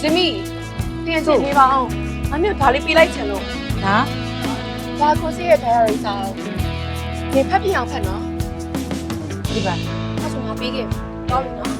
ဇမီပြန်ချင်နေပါအောင်အမေဒါလေးပေးလိုက်ချင်လို့ဒါဘာကိုစီရဲ့ diary စာအောင်နေဖတ်ပြအောင်ဖတ်နော်ဒီပါအဲ့ဆိုငါပေးခဲ့တော့ပြီနော်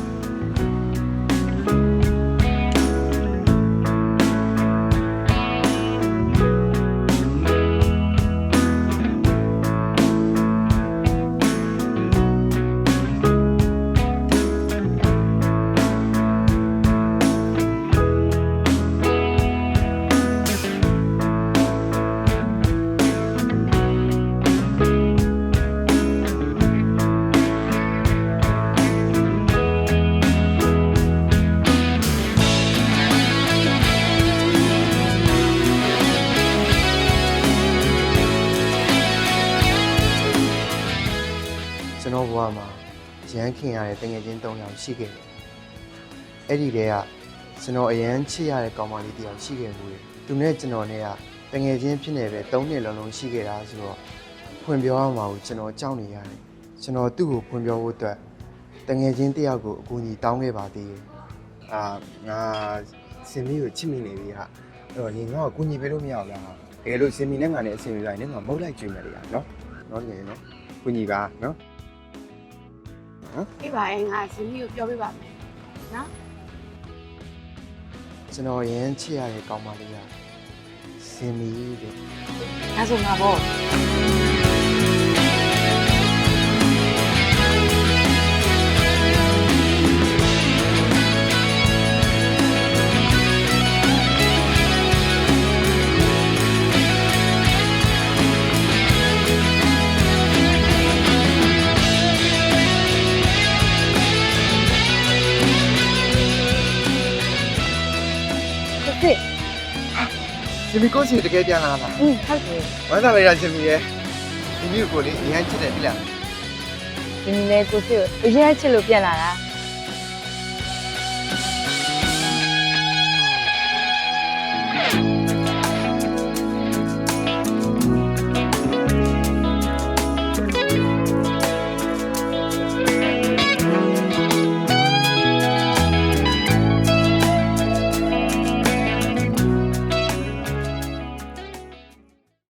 ကျွန်တော်ဘဝမှာရမ်းခင်ရတဲ့တငယ်ချင်း၃ယောက်ရှိခဲ့တယ်။အဲ့ဒီတည်းကကျွန်တော်အရန်ချစ်ရတဲ့ကောင်မလေးတစ်ယောက်ရှိခဲ့ဘူးတယ်။သူနဲ့ကျွန်တော်နဲ့ကတငယ်ချင်းဖြစ်နေပဲ၃နှစ်လုံးလုံးရှိခဲ့တာဆိုတော့ဖွင့်ပြောရမှာကိုကျွန်တော်ကြောက်နေရတယ်။ကျွန်တော်သူ့ကိုဖွင့်ပြောဖို့အတွက်တငယ်ချင်းတစ်ယောက်ကိုအကူအညီတောင်းခဲ့ပါသေးတယ်။အာငါစင်မီကိုချစ်မိနေပြီဟာ။အဲ့တော့ညီငါ့ကိုအကူအညီပေးလို့မရဘူးလား။တကယ်လို့စင်မီနဲ့ငါနဲ့အဆင်ပြေလိုက်နေငါမဟုတ်လိုက်ကြွေးမယ်လေနော်။နော်တကယ်နော်။ကူညီပါနော် ပြပါရဲ့ငါဇမီကိုပြောပြပါမယ်နော်ကျွန်တော်ရမ်းချစ်ရတဲ့ကောင်းမလေးကစင်မီတဲ့ဒါဆိုငါပေါ့ စစ်စစ်စင်မီကိုစီတကယ်ပြန်လာလားอืมဟုတ်တယ်ဝမ်းသာလိုက်တာစင်မီရဲ့စင်မီကိုလေရမ်းချစ်တယ်ပြီလားဒီနေ့လေကိုစစ်ကိုအရင်ချစ်လို့ပြန်လာတာ